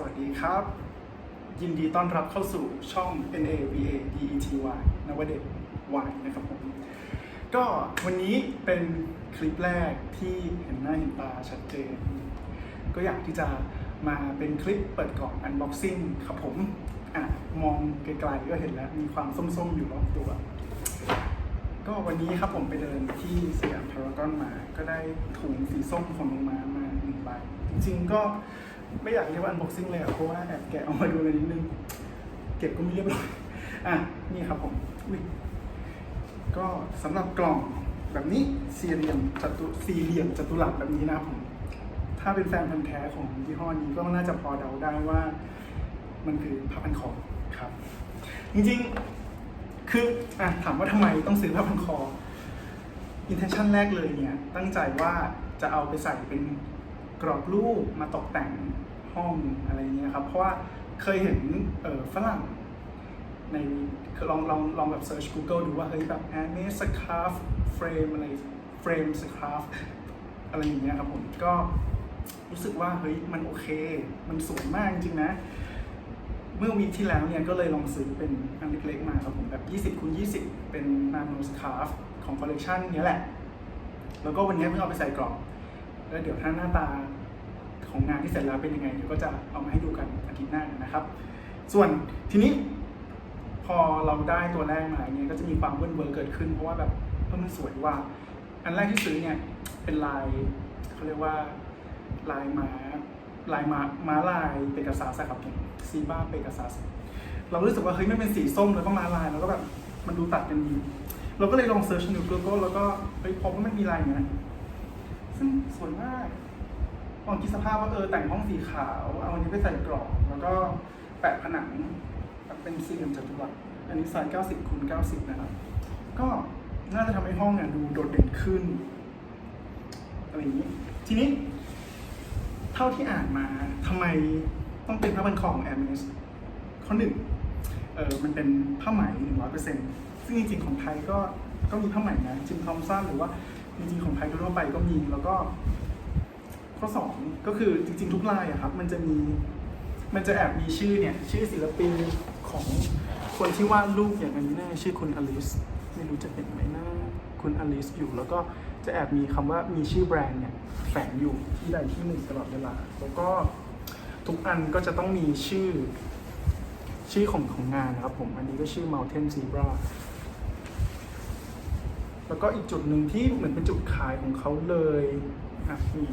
สวัสดีครับ ยินดีต้อนรับเข้าสู่ช่อง N A V A D E T Y นวเดช Y นะครับผม ก็วันนี้เป็นคลิปแรกที่เห็นหน้าเห็นตาชัดเจน ก็อยากที่จะมาเป็นคลิปเปิดกล่อง unboxing ครับผมอะมองไกลๆก็เห็นแล้วมีความส้มๆอยู่รอบตัว ก็วันนี้ครับผมไปเดินที่สยามพารากอนมา ก็ได้ถุงสีส้มของลงมามาหนึ่งใบจริงๆก็ ไม่อยากเรียกว่า unboxing เลยอะเพราะว่าแอบแกะออกมาดูเลยนิดนึง เก็บก็ไม่เรียบร้อย อะ นี่ครับผมอุ้ยก็สำหรับกล่องแบบนี้สี่เหลี่ยมจัตุสี่เหลี่ยมจัตุรัสแบบนี้นะครับผม ถ้าเป็นแฟนพันธ์แท้ของยี่ห้อนี้ก็น่าจะพอเดาได้ว่ามันคือผ้าพันคอครับ จริงๆ คืออะถามว่าทำไมต้องซื้อผ้าพันคอ intention แรกเลยเนี่ย ตั้งใจว่าจะเอาไปใส่เป็นกรอบรูปมาตกแต่ง ห้องอะไรเงี้ยครับ เพราะว่าเคยเห็นเออฝรั่งในลองลองลองแบบ search Google ดูว่าเฮ้ยแบบ anime scarf frame อะไร frame scarf อะไรอย่างเงี้ยครับผมก็รู้สึกว่าเฮ้ยมันโอเค มันสวยมากจริงนะ เมื่อวีคที่แล้วเนี่ยก็เลยลองซื้อเป็นอันเล็กๆมาครับผมแบบ 20คูณ20 เป็น nano scarf ของคอลเลกชันนี้ยแหละ แล้วก็วันนี้เพิ่งเอาไปใส่กรอบ แล้วเดี๋ยวถ้าหน้าตา ของงานที่เสร็จแล้วเป็นยังไงเดี๋ยวก็จะเอามาให้ดูกันอาทิตย์หน้านะครับ ส่วนทีนี้พอเราได้ตัวแรกมาเนี่ยก็จะมีความเวิร์นเวอร์เกิดขึ้น เพราะว่าแบบเออมันสวยว่า อันแรกที่ซื้อเนี่ยเป็นลายเขาเรียกว่าลายม้าลายม้าม้าลายเปกาซัสครับผมซีบ้าเปกาซัสเรารู้สึกว่าเฮ้ยไม่เป็นสีส้มแล้วก็ม้าลายแล้วก็แบบมันดูตัดกันดี เราก็เลยลองเซิร์ชใน Google แล้วก็ไปพบว่ามันมีลายเนี้ยซึ่งสวยมาก ลองคิดสภาพว่าเออแต่งห้องสีขาว เอาอันนี้ไปใส่กรอบ แล้วก็แปะผนังแบบเป็นสี่เหลี่ยมจัตุรัสอันนี้ไซส์90คูณ90 นะครับ ก็น่าจะทำให้ห้องเนี่ยดูโดดเด่นขึ้นอะไรอย่างนี้ ทีนี้ เท่าที่อ่านมาทำไมต้องเป็นผ้าพันคอของ a i r m e s ข้อหนึ่งเออมันเป็นผ้าไหมหนึ่งร้อยเปอร์เซ็นต์ซึ่งจริงๆของไทยก็ก็มีผ้าไหมนะจิมทอมสันหรือว่าจริงๆของไทยทั่วไปก็มีแล้วก็ ข้อสองก็คือจริงๆ ทุกลายอะครับ มันจะมีมันจะแอบมีชื่อเนี่ย ชื่อศิลปินของคนที่วาดรูปอย่างอันนี้น่ชื่อคุณอลิสไม่รู้จะเห็นไหมนะคุณอลิสอยู่แล้วก็จะแอบมีคำว่ามีชื่อแบรนด์เนี่ยแฝงอยู่ที่ใดที่หนึ่งตลอดเวลา แล้วก็ทุกอันก็จะต้องมีชื่อ ชื่อของของงานนะครับผมอันนี้ก็ชื่อ Mountain Zebra แล้วก็อีกจุดหนึ่งที่เหมือนเป็นจุดขายของเขาเลยอะนี่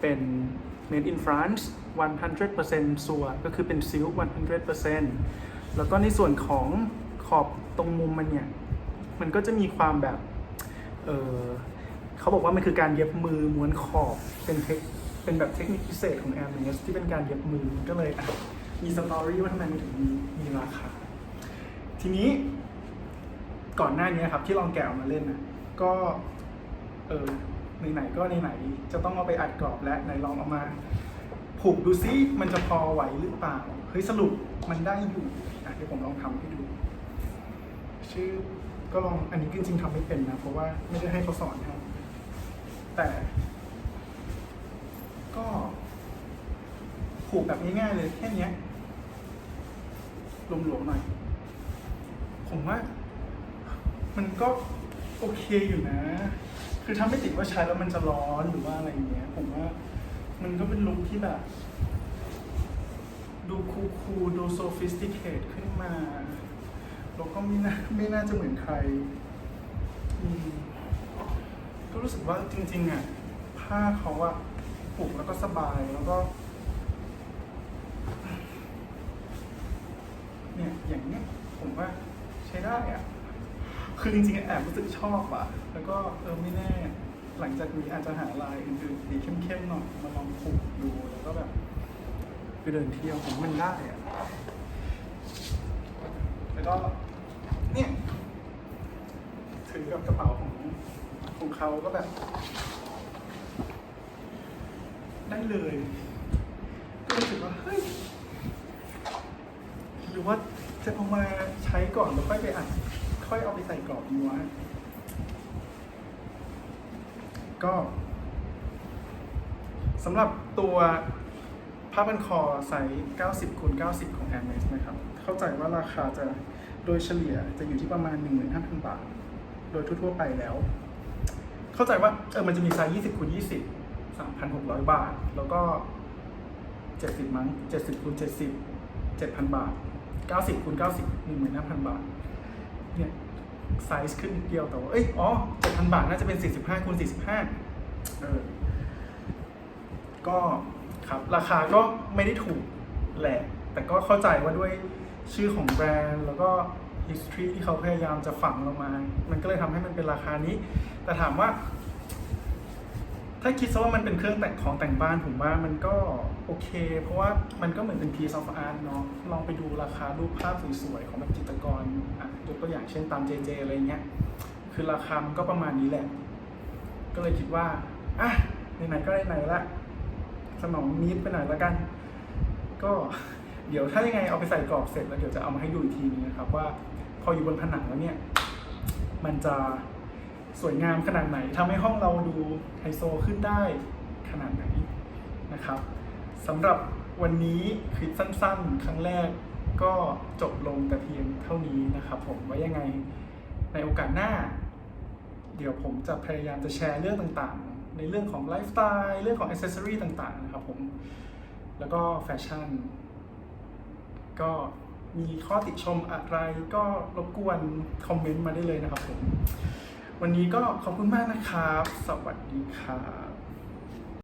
เป็น made in France 100%ซัวนก็คือเป็นซิล100%แล้วก็ในส่วนของขอบตรงมุมมันเนี่ย มันก็จะมีความแบบ เออเขาบอกว่ามันคือการเย็บมือม้วนขอบเป็นเทคเป็นแบบเทคนิคพิเศษของ a i r m e s ที่เป็นการเย็บมือก็เลยอะมีสตอรี่ว่าทำไมมันถึงมีมีราคา ทีนี้ก่อนหน้านี้ครับที่ลองแกะออกมาเล่นนะก็เออ ไหนๆก็ไหนๆจะต้องเอาไปอัดกรอบและไหนลองเอามาผูกดูซิมันจะพอไหวหรือเปล่าเฮ้ยสรุปมันได้อยู่อะเดี๋ยวผมลองทำให้ดู ชื่อก็ลองอันนี้จริงๆทำไม่เป็นนะ เพราะว่าไม่ได้ให้เขาสอนครับแต่ ก็ผูกแบบง่ายๆเลยแค่นี้หลวมๆหน่อย ผมว่า มันก็โอเคอยู่นะ คือถ้าไม่ติดว่าใช้แล้วมันจะร้อนหรือว่าอะไรอย่างเงี้ย ผมว่า มันก็เป็นลุคที่แบบ ดูคูคูลดูโซฟิสติเคทขึ้นมา แล้วก็ไม่น่าไม่น่าจะเหมือนใคร ก็รู้สึกว่าจริงๆอะผ้าเขาอะปลูกแล้วก็สบายแล้วก็เนี่ยอย่างเนี้ยผมว่าใช้ได้อะ คือจริงๆแอบรู้สึกชอบอะแล้วก็เออไม่แน่ หลังจากนี้อาจจะหาลายอื่นๆสีเข้มๆหน่อยมาลองผูกดูแล้วก็แบบไปเดินเที่ยวผมว่ามันได้อะแล้วก็เนี่ยถือกับกระเป๋าของของเขาก็แบบ ได้เลยก็รู้สึกว่าเฮ้ยหรือว่าจะเอามาใช้ก่อนแล้วค่อยไปอัด ค่อยเอาไปใส่กรอบดีวะก็สำหรับตัวผ้าพันคอไซส์90คูณ90 ของ Hermes นะครับ เข้าใจว่าราคาจะโดยเฉลี่ยจะอยู่ที่ประมาณ 15,000 บาท โดยทั่วๆไปแล้ว เข้าใจว่าเออมันจะมีไซส์20คูณ20 3,600 บาท แล้วก็ 70 มั้ง 70คูณ70 7,000 บาท 90คูณ90 15,000 บาท เนี่ยไซส์ขึ้นนิดเดียวแต่ว่าเอ้ยอ๋อ7,000บาทน่าจะเป็น 45คูณ45 เออ ก็ครับราคาก็ไม่ได้ถูกแหละ แต่ก็เข้าใจว่าด้วยชื่อของแบรนด์ แล้วก็ history ที่เขาพยายามจะฝังลงมา มันก็เลยทำให้มันเป็นราคานี้ แต่ถามว่า ถ้าคิดซะว่ามันเป็นเครื่องแต่งของแต่งบ้านผมว่ามันก็โอเค เพราะว่ามันก็เหมือนเป็น piece of art เนาะลองไปดูราคารูปภาพสวยๆของแบบจิตรกรอะ ยกตัวอย่างเช่นตาม JJ อะไรเงี้ย คือราคามันก็ประมาณนี้แหละ ก็เลยคิดว่าอะไหนๆก็ไหนๆละสมองนิดไปหน่อยล้วกัน ก็เดี๋ยวถ้ายังไงเอาไปใส่กรอบเสร็จแล้วเดี๋ยวจะเอามาให้ดูอีกทีนึงนะครับ ว่าพออยู่บนผนังแล้วเนี่ย มันจะสวยงามขนาดไหนทำให้ห้องเราดูไฮโซขึ้นได้ขนาดไหนนะครับสำหรับวันนี้คลิปสั้นๆ ครั้งแรก ก็จบลงแต่เพียงเท่านี้นะครับผมไว้ยังไงในโอกาสหน้า เดี๋ยวผมจะพยายามจะแชร์เรื่องต่างๆ ในเรื่องของไลฟ์สไตล์เรื่องของอ c เซสซอรีต่างๆนะครับผมแล้วก็แฟชั่น ก็มีข้อติชมอะไรก็รบกวนคอมเมนต์มาได้เลยนะครับผม วันนี้ก็ขอบคุณมากนะครับ สวัสดีครับ